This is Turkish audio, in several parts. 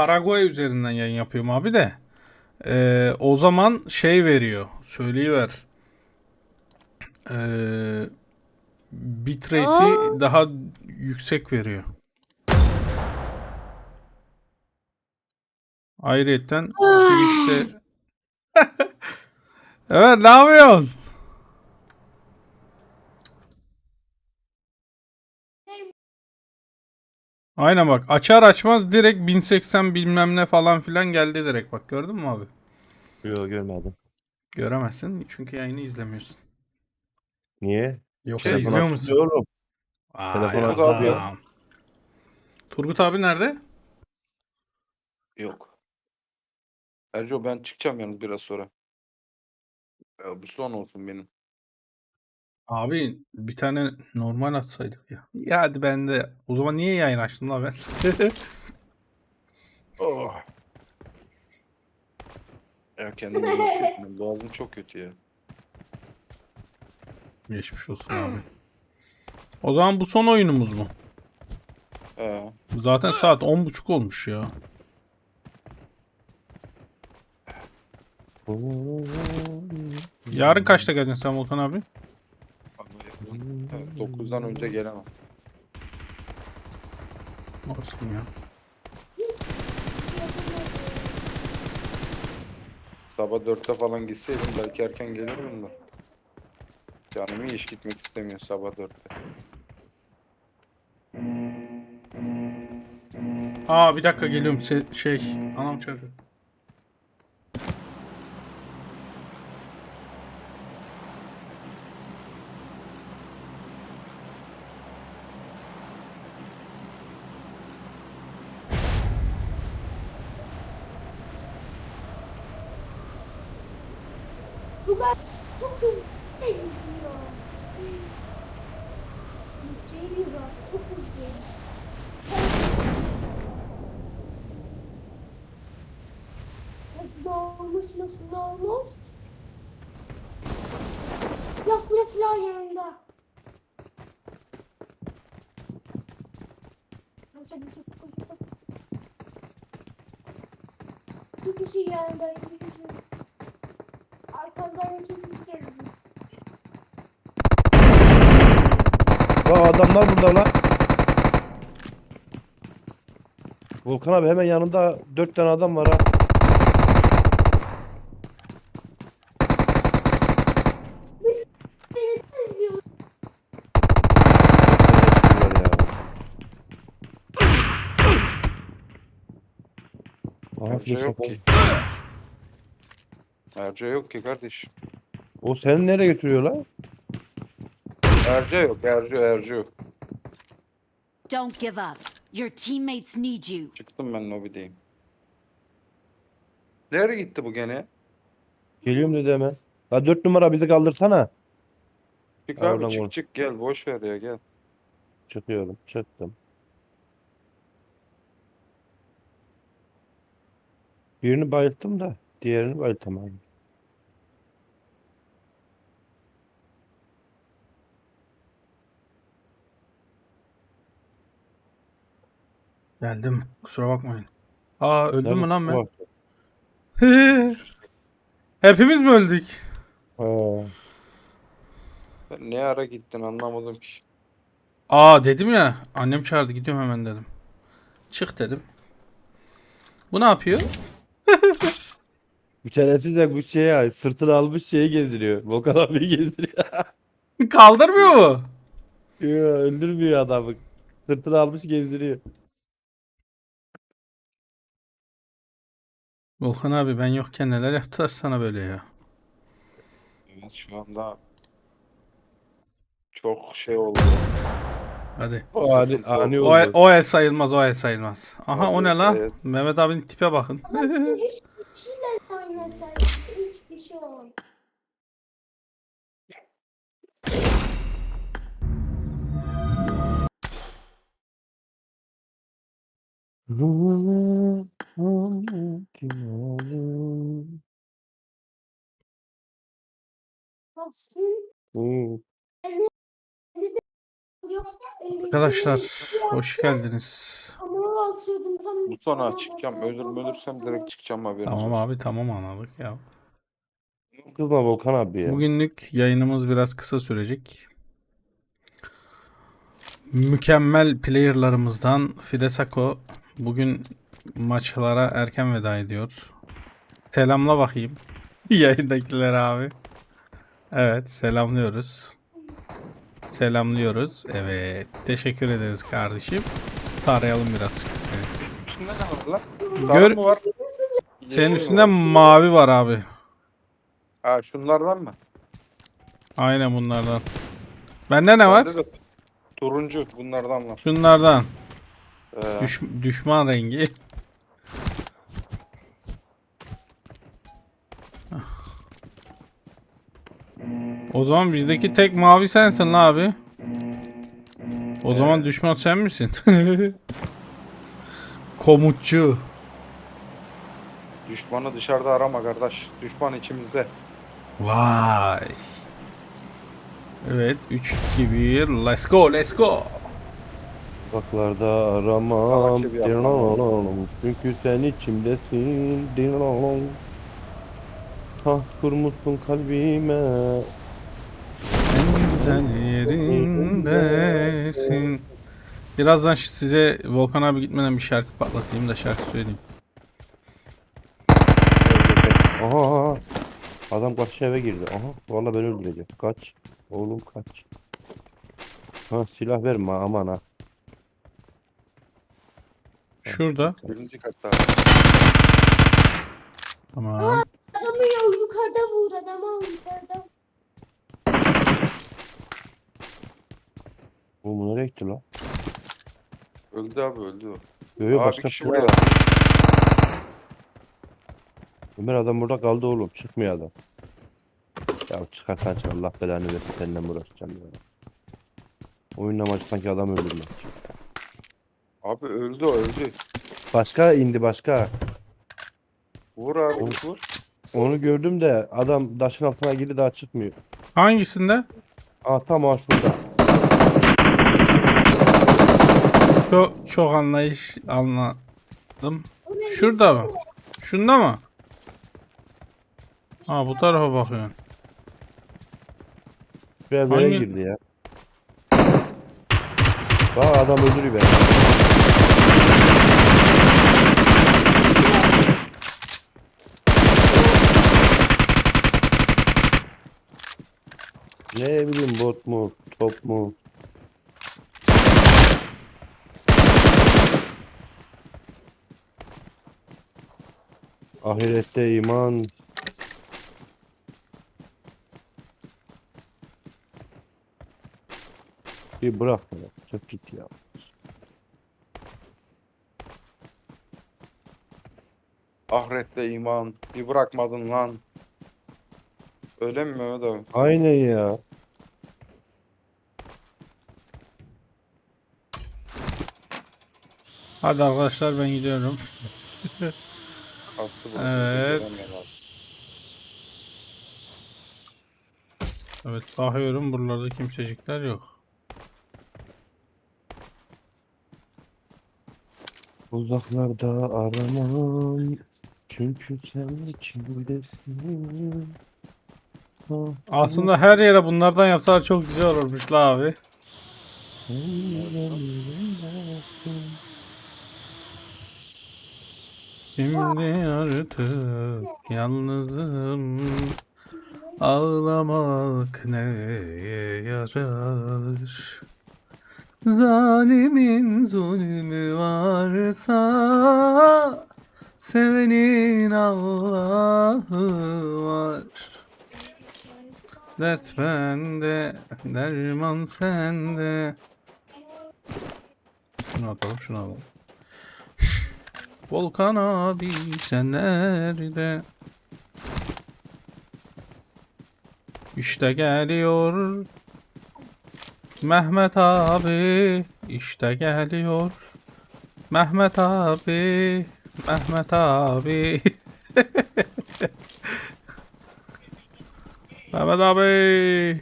Karagoya üzerinden yayın yapıyorum abi de. Ee, o zaman şey veriyor. Söyleyiver. Ee, bitrate'i daha yüksek veriyor. Ayrıyeten Twitch'te Evet ne yapıyorsun? Aynen bak açar açmaz direkt 1080 bilmem ne falan filan geldi direkt bak gördün mü abi? Yok görmedim. Göremezsin çünkü yayını izlemiyorsun. Niye? Yoksa Telefon izliyor musun? Aa, Telefon abi. tamam. Turgut abi nerede? Yok. Erco ben çıkacağım yalnız biraz sonra. Ya bu son olsun benim. Abi bir tane normal atsaydık ya. Ya hadi ben de o zaman niye yayın açtım lan ben? Oh. Ya kendimi iyi hissetmiyorum. Boğazım çok kötü ya. Geçmiş olsun abi. O zaman bu son oyunumuz mu? He. Zaten saat 10.30 olmuş ya. Yarın kaçta geleceksin sen Volkan abi? Evet, 9'dan önce gelemem. Olsun ya. Sabah 4'te falan gitseydim belki erken gelirdim de. Canım iyi iş gitmek istemiyor sabah 4'te. Aa bir dakika geliyorum Se- şey. Anam çağırıyor. Bu kadar çok hızlı gidiyor. Şey bir bak çok hızlı. Nasıl olmuş nasıl olmuş? Yaslı silah yanında. Bir kişi yanında, bir kişi. Arkamdan iki kişi. Bak adamlar burada lan. Volkan abi hemen yanında dört tane adam var ha. Beni izliyor. Aha, Erco flash yok yapalım. ki. Erco yok ki kardeşim. O seni nereye götürüyor lan? Erco yok, Erco, Erco yok. Don't give up. Your teammates need you. Çıktım ben lobideyim. Nereye gitti bu gene? Geliyorum dedi hemen. Ha dört numara bizi kaldırsana. Çık abi oradan çık vur. çık gel boş ver ya gel. Çıkıyorum. Çıktım. Birini bayılttım da diğerini bayıltamadım. Geldim. Kusura bakmayın. Aa öldüm mü lan ben? Hepimiz mi öldük? Sen ne ara gittin anlamadım ki. Aa dedim ya. Annem çağırdı gidiyorum hemen dedim. Çık dedim. Bu ne yapıyor? Bir tanesi de bu şeye sırtını almış şeyi gezdiriyor. Volkan abi gezdiriyor. Kaldırmıyor mu? Yo, öldürmüyor adamı. Sırtını almış gezdiriyor. Volkan abi ben yokken neler yaptılar sana böyle ya. Evet şu anda çok şey oldu. Hadi. O ani, ani O, oldu. o el sayılmaz, o el sayılmaz. Aha o ne la? evet. Mehmet abinin tipe bakın. Ama üç kişiyle. Üç kişi. Hmm. Arkadaşlar hoş geldiniz. Bu sonra çıkacağım. basıyordum, Ölür ölürsem direkt çıkacağım haberiniz Tamam olsun. abi tamam anladık ya. Kızma Volkan abi ya. Bugünlük yayınımız biraz kısa sürecek. Mükemmel playerlarımızdan Fide Sako bugün maçlara erken veda ediyor. Selamla bakayım. Yayındakiler abi. Evet selamlıyoruz. Selamlıyoruz. Evet. Teşekkür ederiz kardeşim. Tarayalım biraz. Üstünde ne var lan? Gör- Gör... mı var? Senin Yeşil mi üstünde var? mavi var abi. Ha şunlardan mı? Aynen bunlardan. Bende ne var? Bende de Turuncu bunlardan var. Şunlardan. Ee, Düş, düşman rengi. O zaman bizdeki tek mavi sensin la abi. O zaman düşman sen misin? Komutçu. düşmanı dışarıda arama kardeş. Düşman içimizde. Vay. Evet 3 2 1 let's go let's go. Sokaklarda aramam. Salakça bir. Çünkü sen içimdesin. Dinlalong. Taht kurmuşsun kalbime. En güzel yerindesin. Birazdan size Volkan abi gitmeden bir şarkı patlatayım da şarkı söyleyeyim. Aha. Adam karşı eve girdi. Aha. Vallahi beni öldürecek. Kaç. Oğlum kaç. Ha silah verme aman ha. Şurada. Birinci katta. Tamam. Adamı yukarıda vur adama yukarıda. Bu nereye gitti lan? Öldü abi öldü o. Yo yo Abi başka kişi silah burada. var. Ömer adam burada kaldı oğlum. Çıkmıyor adam. Ya çıkarsan çık Allah belanı versin seninle mi uğraşacağım ya. Oyun amacı sanki adam öldürmek. Abi öldü o öldü. Başka indi başka. Vur abi Oğlum. vur. Onu gördüm de adam taşın altına girdi daha çıkmıyor. Hangisinde? Aa tam o şurada. Çok çok anlayış anladım. Şurada mı? Şunda mı? Ha bu tarafa bakıyorsun. Evlere Hangi- girdi ya. Bak adam öldürüyor beni. Ne bileyim bot mu, top mu? Ahirette iman. Bir bırak ya. Çok git ya. Ahirette iman. Bir bırakmadın lan. Öyle mi Mehmet abi? Aynen ya. Hadi arkadaşlar ben gidiyorum. Kalktı burası. Evet. Evet bakıyorum buralarda kimsecikler yok. Uzaklarda aramam. Çünkü sen içimdesin. Aslında her yere bunlardan yapsalar çok güzel olurmuş la abi. Şimdi artık yalnızım. Ağlamak neye yarar? Zalimin zulmü varsa sevenin Allah'ı var. Dert bende, derman sende. Şunu atalım, şunu alalım. Volkan abi sen nerede? İşte geliyor. Mehmet abi işte geliyor. Mehmet abi, Mehmet abi. Mehmet abi.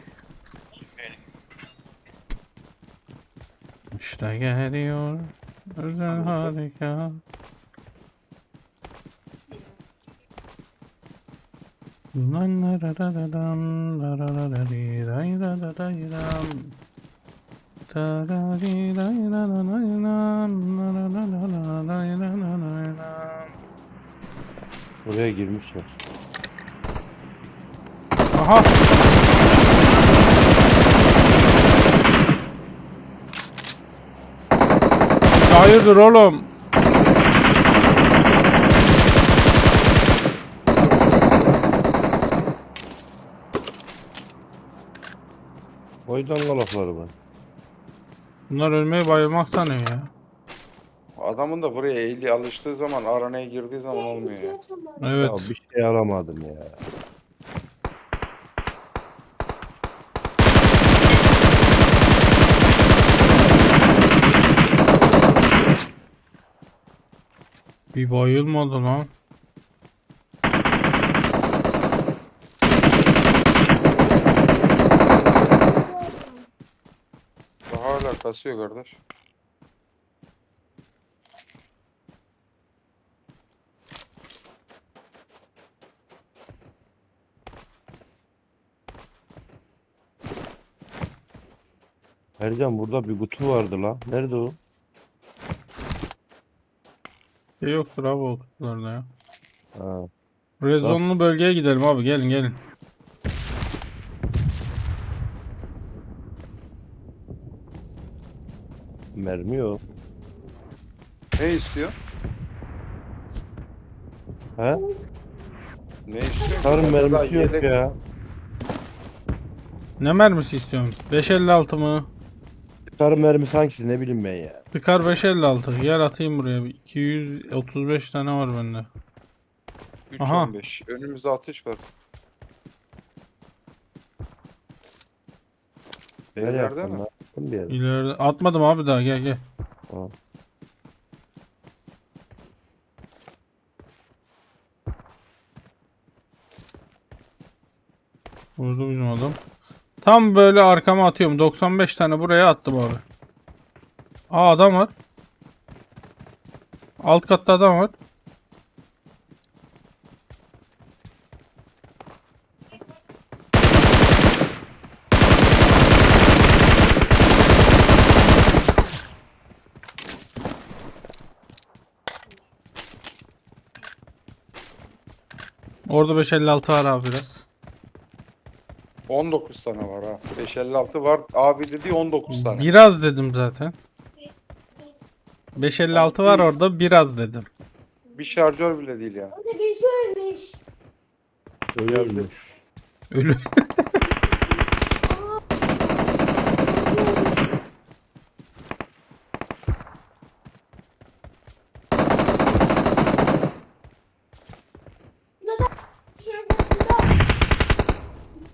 İşte geliyor. özel harika. Buraya girmişler. Aha! Hayırdır oğlum? Oydan kalafları var. Bunlar ölmeyi bayılmak sanıyor ya. Adamın da buraya eğili alıştığı zaman aranaya girdiği zaman olmuyor ya. Evet. Ya bir şey aramadım ya. Bir bayılmadı lan. Daha hala kasıyor kardeş. Ercan burada bir kutu vardı la. Nerede o? Şey yoktur abi o kutularda ya. Ha. Rezonlu bölgeye gidelim abi gelin gelin. Mermi yok. Ne istiyor? He? Ne istiyor? Sarı Daha mermisi yok yedek- ya. Ne mermisi istiyorsun? 556 mı? Sarı mermisi hangisi ne bileyim ben ya. Tıkar 556. Yer atayım buraya. bir 235 tane var bende. Aha. 315. Önümüzde ateş var. Nereye Evlerde attın mi? lan? Attın bir yere. İleride atmadım abi daha gel gel. Tamam. Vurdu bizim adam. Tam böyle arkama atıyorum. 95 tane buraya attım abi. Aa adam var. Alt katta adam var. Orada 556 var abi biraz. 19 tane var ha. 556 var. Abi dedi 19 tane. Biraz dedim zaten. 556 var orada biraz dedim. Bir şarjör bile değil ya. Orada birisi ölmüş. Ölmüş. Ölü. Şurada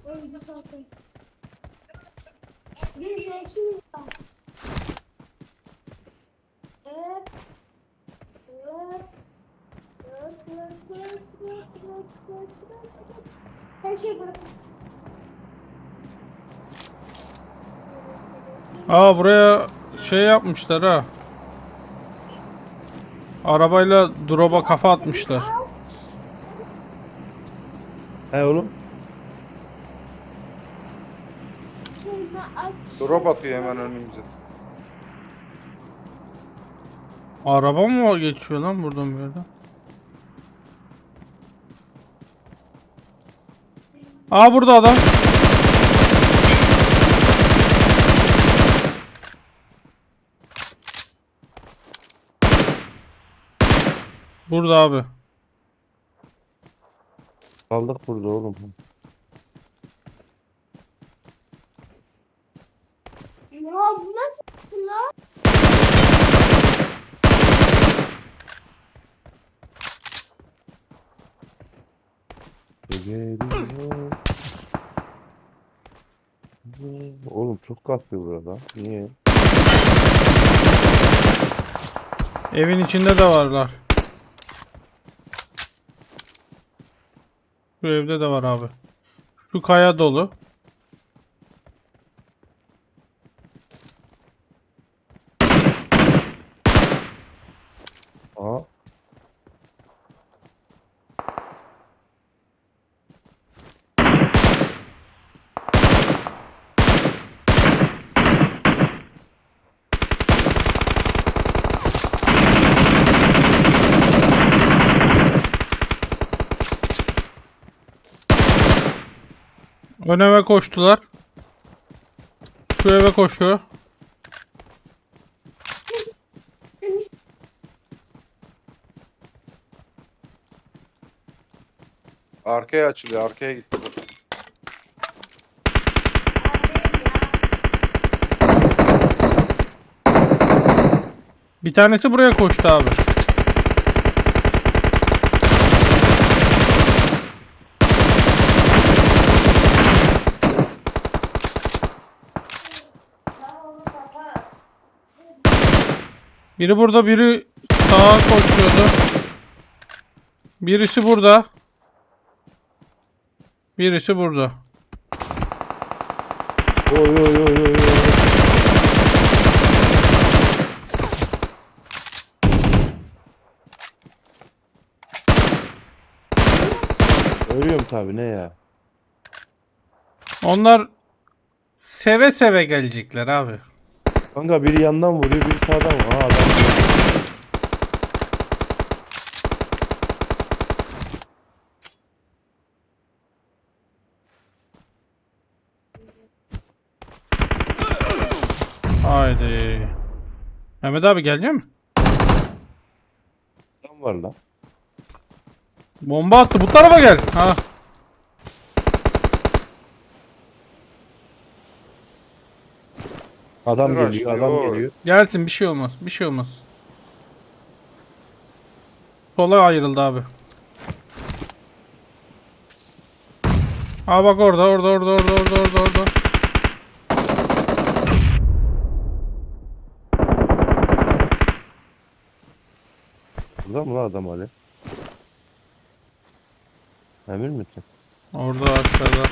Öldü zaten. Bir yeşil var. Evet. Evet. Evet, evet, evet, evet, evet, evet, evet. Her şey bırak. Aa buraya şey yapmışlar ha. Arabayla drop'a kafa atmışlar. He oğlum. Drop atıyor hemen önümüze. Araba mı geçiyor lan buradan bir yerden? Aa burada adam. Burada abi. Kaldık burada oğlum. Ya bu nasıl lan? Geliyor. Oğlum çok kasıyor burada. Niye? Evin içinde de varlar. Şu evde de var abi. Şu kaya dolu. Ön eve koştular. Şu eve koşuyor. Arkaya açılıyor. Arkaya gitti bu. Bir tanesi buraya koştu abi. Biri burada, biri sağa koşuyordu. Birisi burada. Birisi burada. Oy oy oy oy oy. Ölüyorum tabi ne ya. Onlar seve seve gelecekler abi. Kanka biri yandan vuruyor biri sağdan vuruyor. Ha adam. Haydi. Mehmet abi gelecek mi? Adam var lan. Bomba attı. Bu tarafa gel. Ha. Adam Dur geliyor adam yok. geliyor. Gelsin bir şey olmaz. Bir şey olmaz. Sola ayrıldı abi. Aa bak orada orada orada orada orada orada orada. Burada mı lan adam Ali? Emin misin? Orada aşağıda.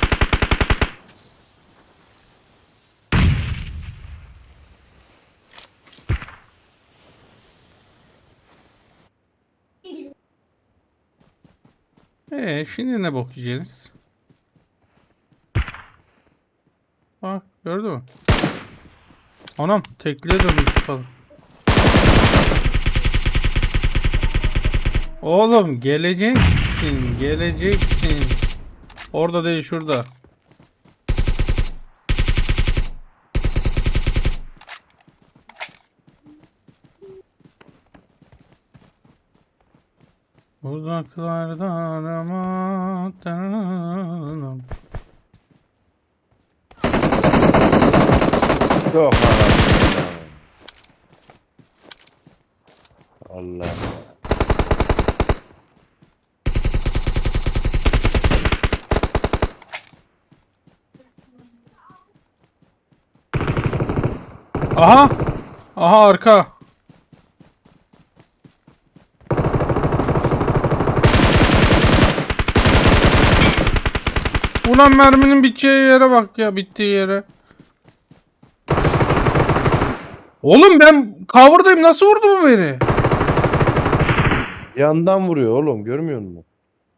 Ee, şimdi ne bok? Bak gördün mü? Anam tekliğe dönmüş falan. Oğlum geleceksin, geleceksin. Orada değil şurada. Uzaklardan ama tanrım. Yok lan. Allah. Aha! Aha arka. Ulan merminin biteceği yere bak ya bittiği yere. Oğlum ben cover'dayım nasıl vurdu bu beni? Yandan vuruyor oğlum görmüyor musun?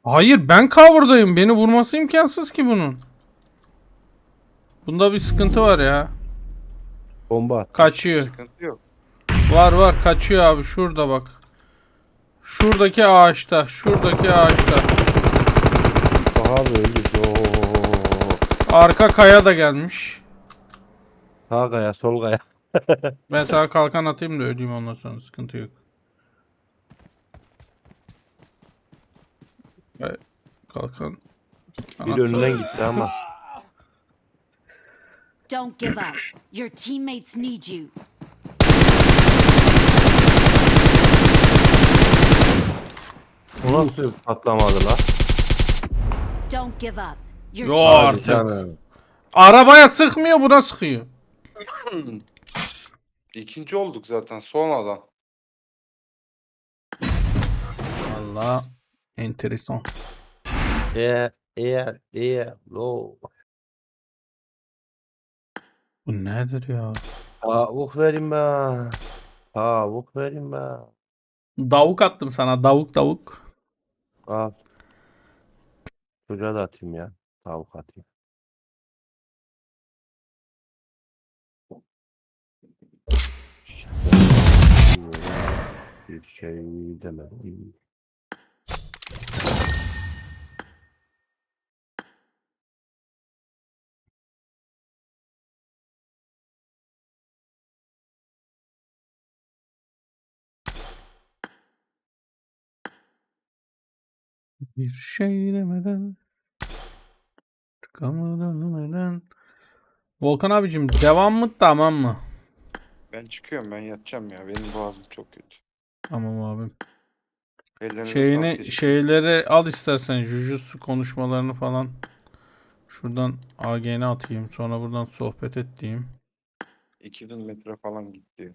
Hayır ben cover'dayım beni vurması imkansız ki bunun. Bunda bir sıkıntı var ya. Bomba. at. Kaçıyor. Sıkıntı yok. Var var kaçıyor abi şurada bak. Şuradaki ağaçta, şuradaki ağaçta. Aha öldü. Oo. Arka kaya da gelmiş. Sağ kaya sol kaya. Ben sana kalkan atayım da öleyim ondan sonra sıkıntı yok. Evet, Kalkan. Bir önünden gitti ama. Don't give up. Your teammates need you. O nasıl patlamadı la? Don't give up. Yo artık. canım. Arabaya sıkmıyor buna sıkıyor. İkinci olduk zaten sonradan. Allah. Enteresan. Eğer eğer eğer low. Bu nedir ya? Tavuk verin be. Tavuk verin be. Davuk attım sana. Davuk davuk. Al. Çocuğa da atayım ya. Tavuk atayım. Bir şey demedim. Bir şey demeden Volkan abicim devam mı tamam mı? Ben çıkıyorum ben yatacağım ya. Benim boğazım çok kötü. Tamam abim. Ellerinize sağlık, Şeyini teşekkür şeyleri al istersen Jujutsu konuşmalarını falan. Şuradan AG'ni atayım. Sonra buradan sohbet et diyeyim. 2000 metre falan gitti.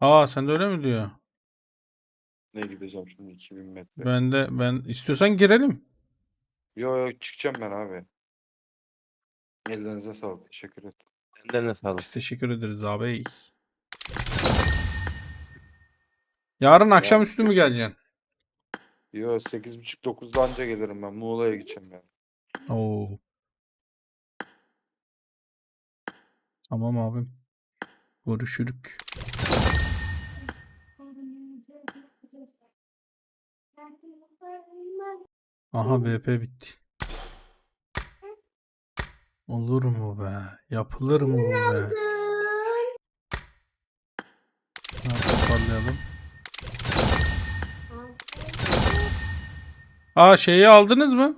Aa sen de öyle mi diyor? Ne gideceğim şimdi 2000 metre. Ben de ben istiyorsan girelim. Yo yo çıkacağım ben abi. Ellerinize sağlık. Teşekkür ederim. Ellerine sağlık. Biz teşekkür ederiz abi. Yarın akşamüstü mü geleceksin? Yo 8.30-9'da anca gelirim ben. Muğla'ya gideceğim ben. Oo. Tamam abim. Görüşürük. Aha BP bitti. Olur mu be? Yapılır mı bu be? Ha, toparlayalım. Aa şeyi aldınız mı?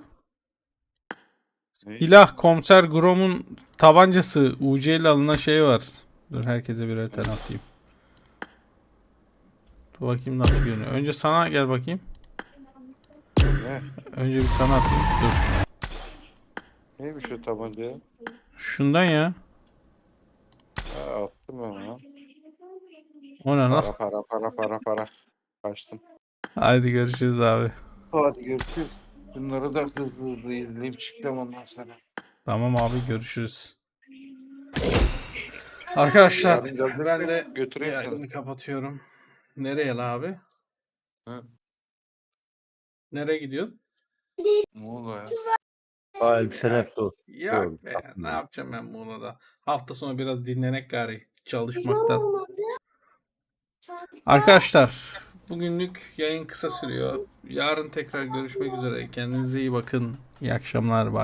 İlah Komiser Grom'un tabancası UC ile alınan şey var. Dur herkese birer tane atayım. Dur bakayım nasıl görünüyor. Önce sana gel bakayım. Önce bir sana atayım. Dur. Neymiş o tabanca? ya? Şundan ya. Ha, attım ben onu. O ne Para lan? para para para para. Kaçtım. Haydi görüşürüz abi. Hadi görüşürüz. Bunları da hızlı hızlı izleyip çıktım ondan sonra. Tamam abi görüşürüz. Arkadaşlar Yarın gelecek ben de Götüreyim seni. yayını kapatıyorum. Nereye la abi? Hı. Nereye gidiyorsun? Muğla ya. Aa elbisen hep dur. Yok Doğru, be. Ne yapacağım ben Muğla'da? Hafta sonu biraz dinlenek gari. Çalışmaktan. Arkadaşlar bugünlük yayın kısa sürüyor. Yarın tekrar görüşmek üzere. Kendinize iyi bakın. İyi akşamlar. Bye.